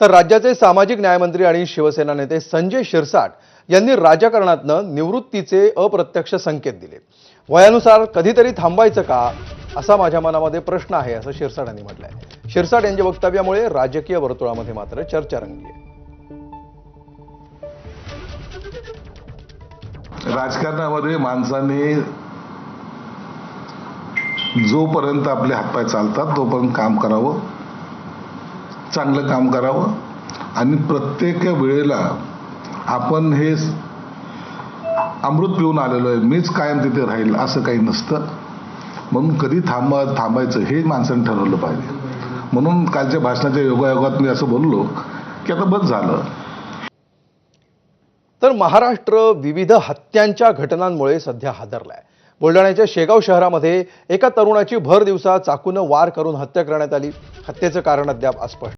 तर राज्याचे सामाजिक न्यायमंत्री आणि शिवसेना नेते संजय शिरसाट यांनी राजकारणातनं निवृत्तीचे अप्रत्यक्ष संकेत दिले. वयानुसार कधीतरी थांबायचं का असा माझ्या मनामध्ये प्रश्न आहे असं शिरसाट यांनी म्हटलंय. शिरसाट यांच्या वक्तव्यामुळे राजकीय वर्तुळामध्ये मात्र चर्चा रंगली आहे. राजकारणामध्ये माणसाने जोपर्यंत आपले हातपाय चालतात तोपर्यंत काम करावं. चांगलं काम करावं. आणि प्रत्येक वेळेला आपण हे अमृत पिऊन आलेलो आहे. मीच कायम तिथे राहील असं काही नसतं. म्हणून कधी थांबा थांबायचं हे माणसाने ठरवलं पाहिजे. म्हणून कालच्या भाषणाच्या योगायोगात मी असं बोललो की आता बस झालं. तर महाराष्ट्र विविध हत्यांच्या घटनांमुळे सध्या हादरलाय. बुलढाण्याच्या शेगाव शहरामध्ये एका तरुणाची भर दिवसा चाकूनं वार करून हत्या करण्यात आली. हत्येचं कारण अद्याप अस्पष्ट.